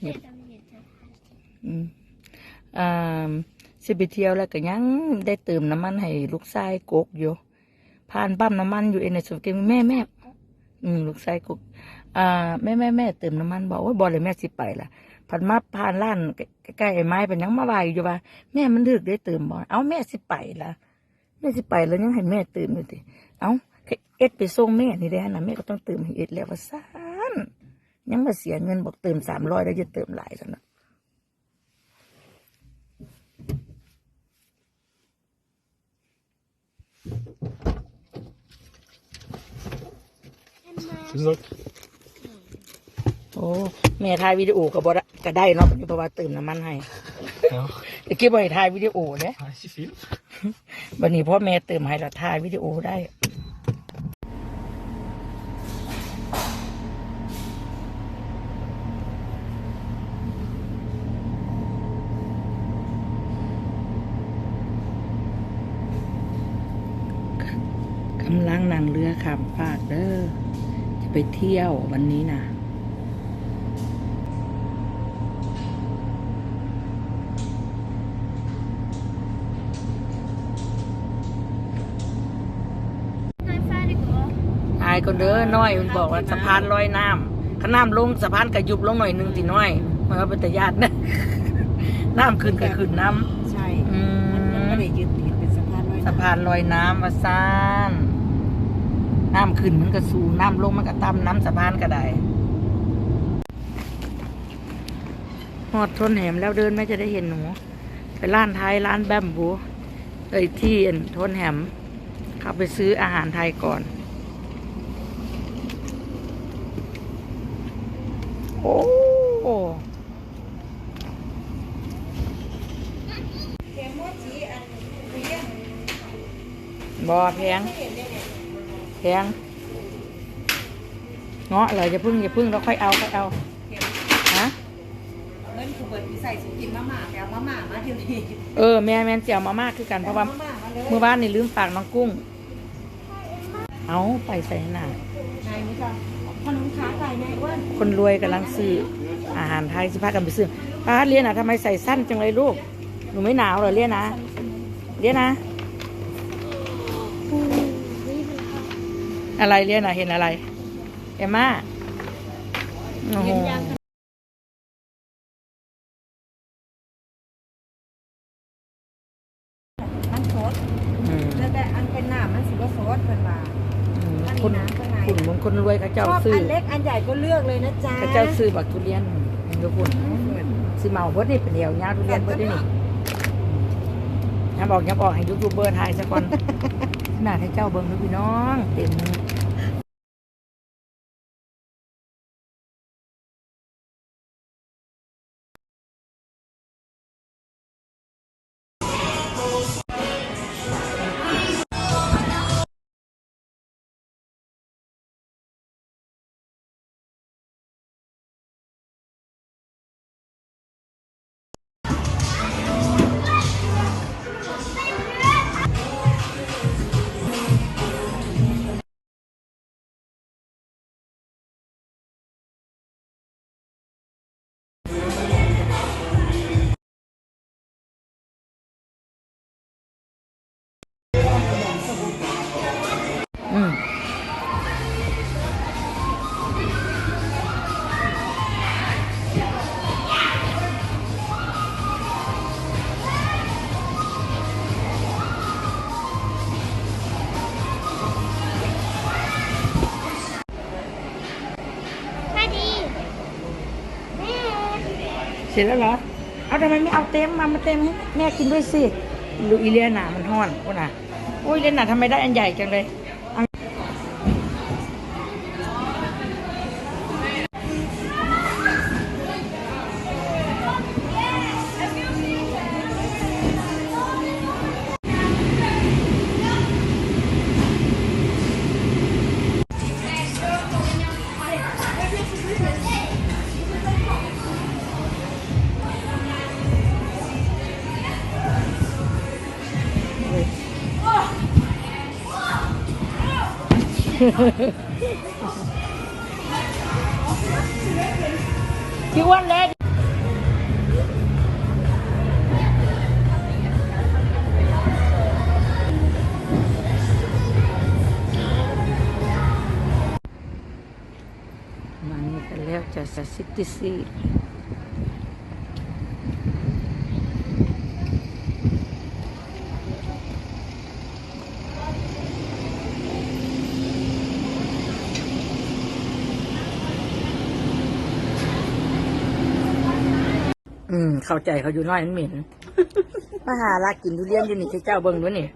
เงียบอืมอ่าสิไปเที่ยวแล้วก็ยังได้เติมน้ำมันให้ลูกชายกกอยู่ผ่านปั๊มน้ำมันอยู่เอ็นในสุดเกมแม่แม่อืมลูกชายกกอ่าแม่แม่แม่เติมน้ำมันบอกว่าบอเลยแม่สิไปล่ะผ่านมาผ่านร้านใกล้ไอ้ไม้เป็นยังมาไหวอยู่ว่า แม่มันดึกได้เติมบ่เอาแม่สิไปล่ะแม่สิไปแล้วยังให้แม่เติมอยู่ดิเอาเอ็ดไปส่งแม่นี่ได้นะแม่ก็ต้องเติมให้เอ็ดแล้วว่าซ่าน ยังมาเสียเงินบอกเติมสามร้อยแล้วจะเติมหลายแล้วนะ Tusen takk. โอ้แม่ถ่ายวิดีโอก็บ่ได้ก็ได้เนาะเพราะว่าเติมน้ำมันให้ Ja. ตะกี้บ่ให้ถ่ายวิดีโอเด้ Nei, ikke film. บัดนี้พ่อแม่เติมให้แล้วถ่ายวิดีโอได้ กำลังนั่งเรือข้ามฟากเด้อจะไปเที่ยววันนี้นะอายก็เด้อน้อยมันบอกว่าสะพานลอยน้ำข้าน้ำลงสะพานกระยุบลงหน่อยหนึงสิน้อยมันก็เป็นตะยานนะน้ำขึ้นก็ขึ้นน้ใช่ำอืมันยังมไม่ได้ยึดติดเป็นสะพานลอยสะพานลอยน้ำมาซาน น้ำขึ้นมันก็สูงน้ำลงมันก็ต่ำน้ำสะพานก็ได้หอดทนแหมแล้วเดินไม่จะได้เห็นหนู ไปร้านไทยร้านแบมบูเอ้ยที่อันทนแหมเข้าไปซื้ออาหารไทยก่อน โอ้บอแพง แพงเงาะเลยอย่าพึ่งอย่าพึ่งเราค่อยเอาค่อยเอาฮะเงินคือเบิดใส่สุกินมาม่าแกเอามาม่ามาเที่ยวนี้เออแม่แม่นเจียวมามากคือกันเพราะว่ามาม่ามาเลยเมื่อบ้านนี่ลืมฝากน้องกุ้ง เอาไปใส่หน้านายมิจาขนมขาไก่นายอ้วนคนรวยกำลังซื้ออาหารไทยสิพากันไปซื้อป้าเรียนอะทำไมใส่สั้นจังเลยลูกหนูไม่หนาวเหรอเรียนนะเรียนนะ อะไรเรียนอะเห็นอะไร เอมม่าโอ้โหมันสดอืมแล้วแต่อันเป็นหน้ามันสิว่าสดเพิ่นว่าอืมอันนี้คนนะข้างในคุณมนคนรวยเขาชเจ้าอบซื้ออันเล็กอันใหญ่ก็เลือกเลยนะจ๊ะเขาเจ้าซื้อบักทุเรียนเห็นทุกคนซื้อเมาเบิดนี่เป็นเดียวยาวทุเรียนเบิดนี่นี่ยับออกยับออกให้ยูทูบเบอร์ถ่ายสักคนหน้าให้เจ้าเบิ่งดูพี่น้อง เต็ม ร็จแล้วเหรอ เอาทำไมไม่เอาเต็มมามาเต็มให้แม่กินด้วยสิลูกอีเลียนามันห้อนโอ้น่ะโอ้ยเลียนาทำไมได้อันใหญ่จังเลย You want that? มันก็แล้วจะสิทธิสี อืม เข้าใจเขาอยู่น้อยมันเหม็นมาหาลากินทุเรียนอยู่นี่ที่เจ้าเบิ้งด้วยนี่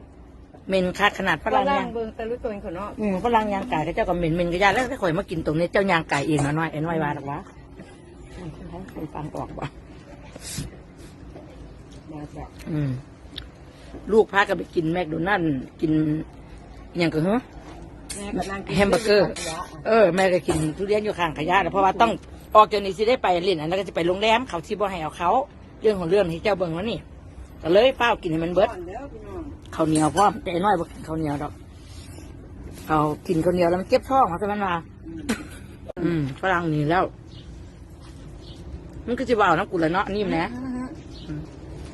เหม็นคักขนาดฝรั่งล่ายังงเบิ่งแต่รู้ตัวเองเขาเนาะอืมฝรั่งยางไก่ก็เจ้าก็เหม็นเหม็นก็ยาแล้วถ้าข่อยมากินตรงนี้เจ้ายางไก่เองนะน้อยเอ็นไว้ว่าหรอกวะอืมคนฟังออกบ่มาแบบอืม ลูกพากันไปกินแมคโดนัลด์กินอหย่างก็เหรอแม่กำลังกินแฮมเบอร์เกอร์ เออ แม่ก็กินทุเรียนอยู่ข้างขยะนะเพราะว่าต้อง ออกจากนี้สิได้ไปเล่นอันนั้นก็จะไปโรงแรมเขาที่บ่ให้เอาเขาเรื่องของเรื่องที่เจ้าเบิ่งวะนี่ก็เลยเป้ากินให้มันเบิดก่อนเด้อพี่น้องข้าวเหนียวพร้อมแต่น้อยบ่กินข้าวเหนียวดอกเอากินข้าวเหนียวแล้วมันเจ็บท้องเขาใช่ไหมนว่าอืมฝรั่งนี่แล้ว มันก็จะว่าเอาน้ำกุหลาบเนาะนิ่มนะอืม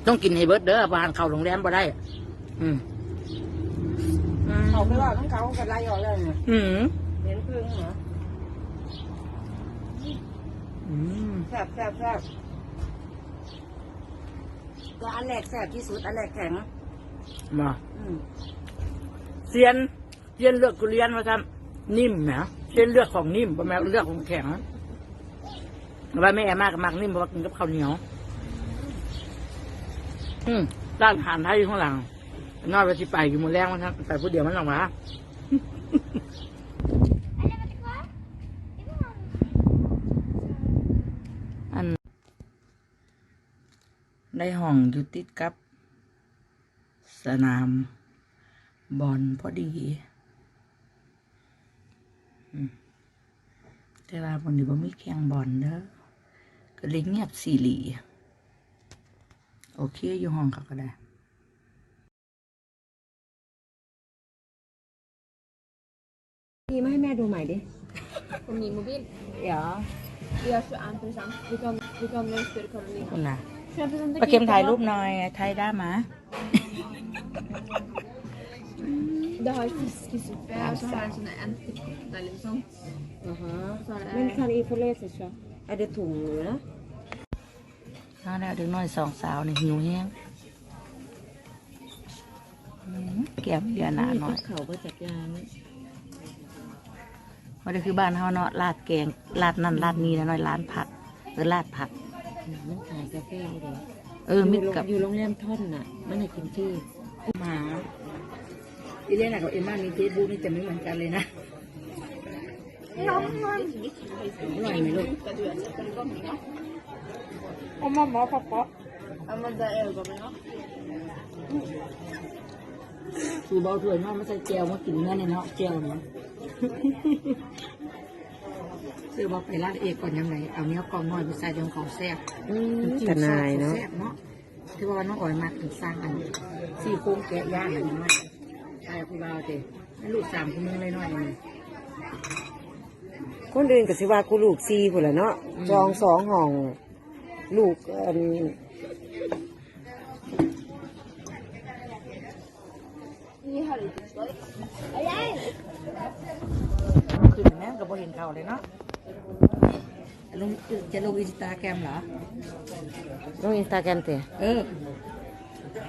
ต้องกินให้เบิดเด้อบานเข้าโรงแรมบ่ได้ อืมอืมเขาไปว่าทั้งเขาก็ไล่ออกแล้วเนี่ยอืม เห็นพึ่งเหรอ อืม แซ่บแซ่บแซ่บตัวอันแรกแซ่บที่สุดอันแรกแข็งมาอืมเซียนเซียนเลือกกุเรียนมาทำนิ่มนะเซียนเลือกของนิ่มประมาณเลือกของแข็งว่าไม่แอมากกับมากนิ่มเพราะว่ากินกับข้าวเหนียว อืมร้านอาหารไทยอยู่ข้างหลังนอกไปที่ไปอยู่หมือแรงมันทั้งไปผู้เดียวมันหรอกวะ ได้ห้องอยู่ติดกับ สนามบอลพอดีอืมแต่ว่าบนนี้บ่มีแข่งบอลเด้อก็เลยเงียบสีหลีโอเคอยู่ห้องเขาก็ได้ดีมาให้แม่ดูใหม่ดิ på min mobil. เดี๋ยว Det är 21 procent. Vi kan, vi kan mönster Carolina. คุ ณน่ะ21 procent ประเข็มถ่ายรูปหน่อยไทยได้มะ Det har fiskesuppe och så har det såna entekotter liksom. อ่าฮะ Så har มัน det คันอีโคเลสใช่ไหมไอเดถุงอยู่นะน้าแล้วเด็กน้อยสองสาวนี่หิวแห้งอืมแก้มเรียนหนาหน่อยเขาก็จัดยางว่าได้คือบ้านเฮาเนาะลาดแกงลาดนั่นลาดนี่นะน้อยร้านผักเออลาดผัก มันขายกาแฟเลยเออมิดกับอยู่โรงแรมท่อนน่ะ มันให้กินที่หมาอีเลียนกับเอ็มม่ามีเฟซบุ๊กนี่จะไม่เหมือนกันเลยนะอร่อยไหมลูก Och mamma och pappa. Ja men det är ögonen. สูบเอาถ้วยเนาะไม่ใช่เจลมากินเนื้อเนี่ยเนาะเจลเนาะ ซื้อบอกไปร้านเอกก่อนยังไงเอาเนื้อกรองน้อยไปใส่ตรงของแซ่บอืมน้ำจิ้มทนายเนาะแซ่บเนาะที่ว่าน้องอ่อยมากถึงสร้างอันซี่โครงแกะย่างอะไรน้อยใช่คุณเราเจให้ลูกสามคนนึงเลยน้อยๆเลยคนอื่นก็สิว่ากูลูกซีพุ่นละเนาะอืมจองสองห้อง ลูกอัน Ni har lite skoj. ขึ้นแม่งกับบเห็นเขาเลยเนาะ ลงจะลงอินสตาแกรมเหรอ ลงอินสตาแกรมเตะเออ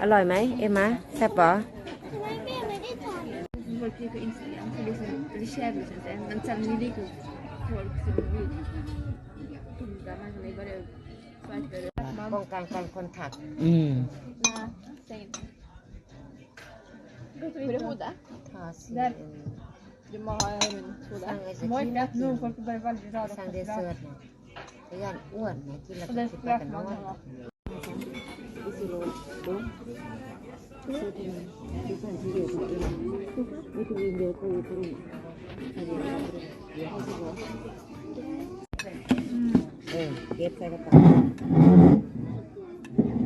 อร่อยไหมเอ็มมะแซ่บปะ Folk gick på Instagram för det är så det är kävligt inte. Men sen ni liker folk som vill. Där man kan bara skärpa ป้องกันการคอนแทคอืม Nej, säg inte. Vet du hur det hotar? ทาสี Där. Du må ha hudhoda. Mojkat nu, folk börjar väldigt röra สร้าง på เดซเซิร์ตนะพยานอ้วนนะกินแล้ว Och ก็ det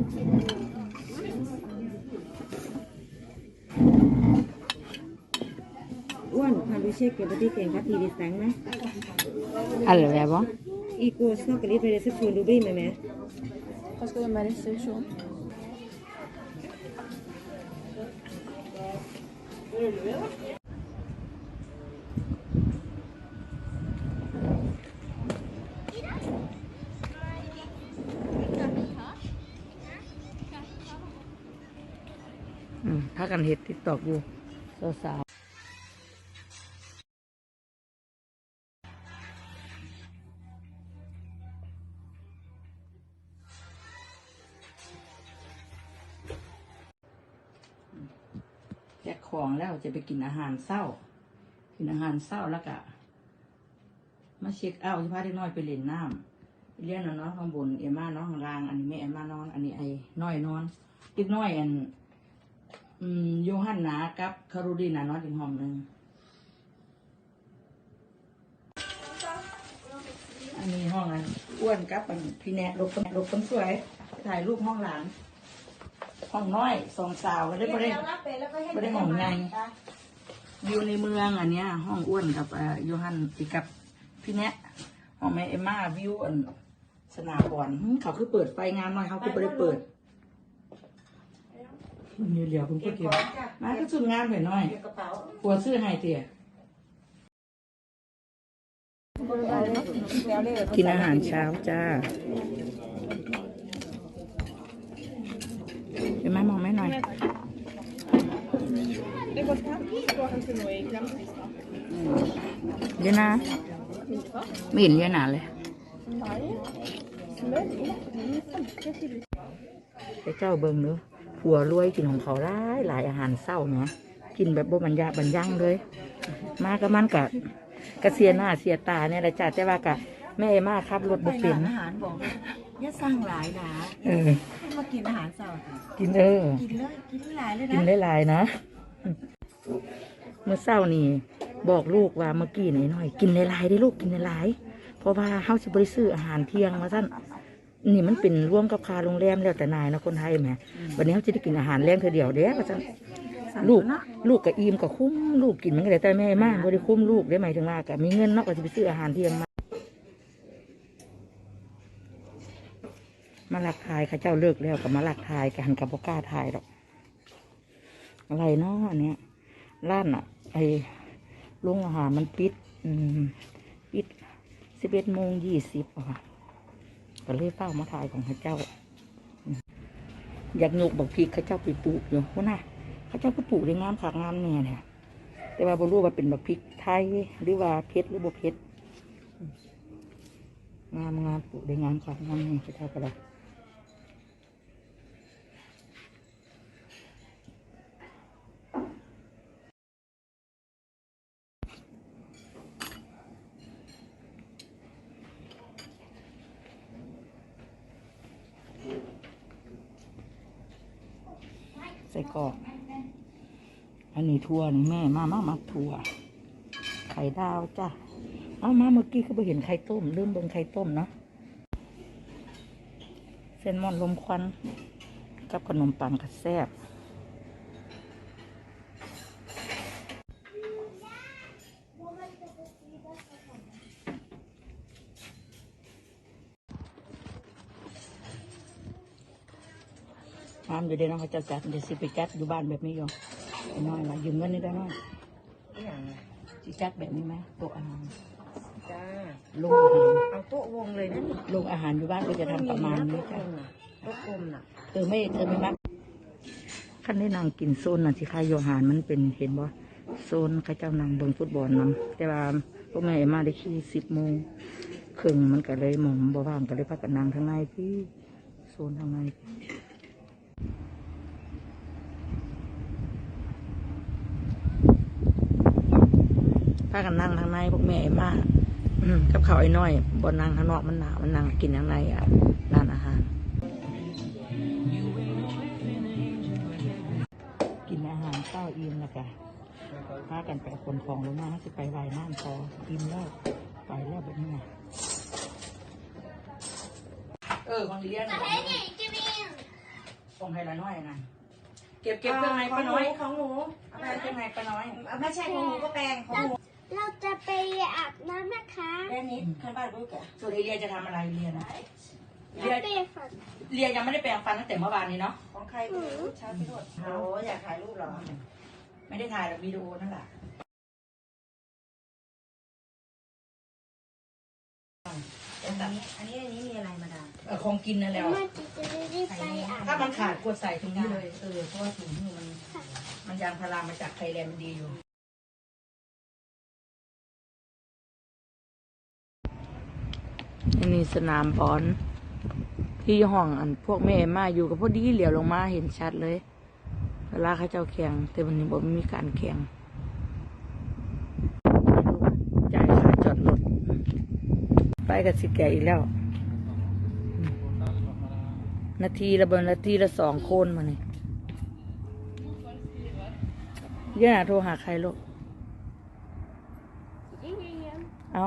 คิด अभिषेकपति कहका थी रिस्तांग ना अल वेबो ई course नो कली पेरे से फोन दुबई में मैं उसको हमारे से show Ừ, phát anh hết tiktok vô sao sao ก่องแล้วจะไปกินอาหารเศร้า กินอาหารเศร้าแล้วก็มาเช็คเอาที่พาเด็กน้อยไปเล่นน้ำเรียนนอนนอนข้างบนเอม่านอนข้างล่าง อันนี้แม่เอม่านอน อันนี้ไอ้น้อยนอนเด็กน้อยอันโยฮันนากับคารูดีนานอนอีกห้องหนึ่งอันนี้ห้องอันอ้วนกับอันพี่แนทลบคนลบคนสวยถ่ายรูปห้องหลัง ห้องน้อยสองสาวก็ได้ไม่ได้ไม่ได้ห้องใหญ่ อยู่ในเมืองอันเนี้ย ห้องอ้วนกับเอ่อโยฮันอีกกับพี่แนทห้องแม่เอมม่าวิวอันสนามบอลหึเขาคือเปิดไฟงานหน่อยเขาคือไม่ได้เปิดมีเหลียวคุณก็เกี่ยวมาก็สุดงามไปหน่อยปวดซื้อให้เตี๋ยกินอาหารเช้าจ้า เห็นไหมมองไม่หน่อยเยอะนะไม่เห็นเยอะหนาเลยไปเจ้าเบิงเนื้อผัวรวยกินของเขาหลายหลายอาหารเศร้าเนาะกินแบบบ่บรรยาบรรยั่งเลย มาก็มันกะกะเสียหน้าเสียตาเนี่ยแหละจ้ะแต่ว่ากะแม่มาขับรถบ่เป็นอาหารบอก อย่าสั่งหลายนะเออมากินอาหารเสาร์กินเออกินเลยกินหลายเลยกินนะได้หลายๆนะเมื่อเศร้านี่บอกลูกว่าเมื่อกี้นี่หน่อยกินหลายๆได้ลูกกินหลายๆเพราะว่าเฮาสิบริซื้ออาหารเที่ยงมาท่านนี่มันเป็นร่วมกับคาโรงแรมแล้วแต่นายนะคนไทยแหมวันนี้เขาจะได้กินอาหารแรงเธอเดียวเด้อว่าท่านลูกลูกกับอิ่มกับคุ้มลูกกินมันก็ได้แต่แม่มากบ่ได้คุ้มลูกได้หมายถึงว่ากับมีเงินเนาะก็จะไปซื้ออาหารเที่ยงมา มาลักทายข้าเจ้าเลิกแล้วกับมาลักทายกันกับบ่กล้าทายหรอก อะไรเนาะอันเนี้ยร้านอะ ไอ้โรงอาหารมันปิด อืม ปิดสิบเอ็ดโมงยี่สิบอะค่ะก็เลยเฝ้ามาถ่ายของข้าเจ้า อยากยกบักพริกข้าเจ้าไปปลูกอยู่ว่าน่ะข้าเจ้าก็ปลูกได้งามขากงามเนี่ยเนี่ยแต่ว่าบรู้ว่าเป็นบักพริกไทย หรือว่าเพชรหรือบ่เพชรงามงามปลูกได้งามขากงามนี่ข้าเจ้าก็ได้ ใส่กรอก อั นี่ทั่วนี่แม่มามามาทั่ว ไข่ดาวจ้ะเอามาเมื่อกี้ก็ไปเห็นไข่ต้มลืมเบิ่งไข่ต้มเนาะเส้นหมอนลมควัน กับขนมปังกระแซบน้ำอยู่เดี๋ยวน้องเขาจะจัดเดี๋ยวสิไปจัดอยู่บ้านแบบนี้อยู่ไอ้ น้อยมายืมเงินนี่ได้น้อยอย่างสิจัดแบบนี้ไหมโต๊ะอาหารจ้าลงอาหารเอาโต๊ะวงเลยนะนี่ลงอาหารอยู่บ้านก็จะทำประมาณนี้จ้ะโต๊ะกลมน่ะเธอไม่เธอไม่มักขั้นได้นางกินโซนน่ะที่ค่ายโยหานมันเป็นเห็นบ่โซนเข้าเจ้านางเบิ่งฟุตบอลนํแต่ว่าพวกแม่มาได้ขี่สิบโมงครึ่งมันก็เลยหมองบ่ว่างก็เลยพักกันนางทางในพี่โซนทางในพากันนั่งทางในพวกแม่มาอืมกับเขาวไอ้น้อยบนนั่งข้างนอกมันหนาวมันนั่งกินทางในอะร้านอาหาร กินอาหารเช้าอิ่มแล้วก็พากันไปเอาคนของลงมาให้สิไปไหวน้ำพออิ่มแล้วไปแล้วแบบนี้นะเออของเรียนส่งให้ละน้อยนะเก็บเก็บเครื่องในป้าน้อยของหนูเอาไปเครื่องในป้าน้อยไม่ใช่ของหนูก็แปลงของหนู เราจะไปอาบน้ำนะคะแค่นี้ข้างบ้านรู้แกส่วนไอเรียจะทำอะไรเรียนนะเรียไปฝันเรียยังไม่ได้แปรงฟันตั้งแต่เมื่อวานนี้เนาะ ของใครเช้าที่รถโอ้อยากถ่ายรูปเหรอ ไม่ได้ถ่ายหรอกวิดีโอนั่นแหละอันนี้อันนี้อันนี้มีอะไรมาดามเออของกินนั่นแหละแม่จะจะรีบไปอาบถ้ามันขาดกดใส่ตรงนี้เลย เออ เพราะว่าถุงมือมัน มันยางพารามาจากไทยแลนด์มันดีอยู่ อันนี้สนามบอลที่ห้องอันพวกแม่มาอยู่กับพอดีเหลียวลงมาเห็นชัดเลยเวลาเขาเจ้าแข่งแต่วันนี้บอกมีการแข่งจ่ายค่าจอดรถไปกับสิแกอีกแล้ว นาทีละบนนาทีละสองโคนมาเนี่ยย่าโทรหาใครลูกเอา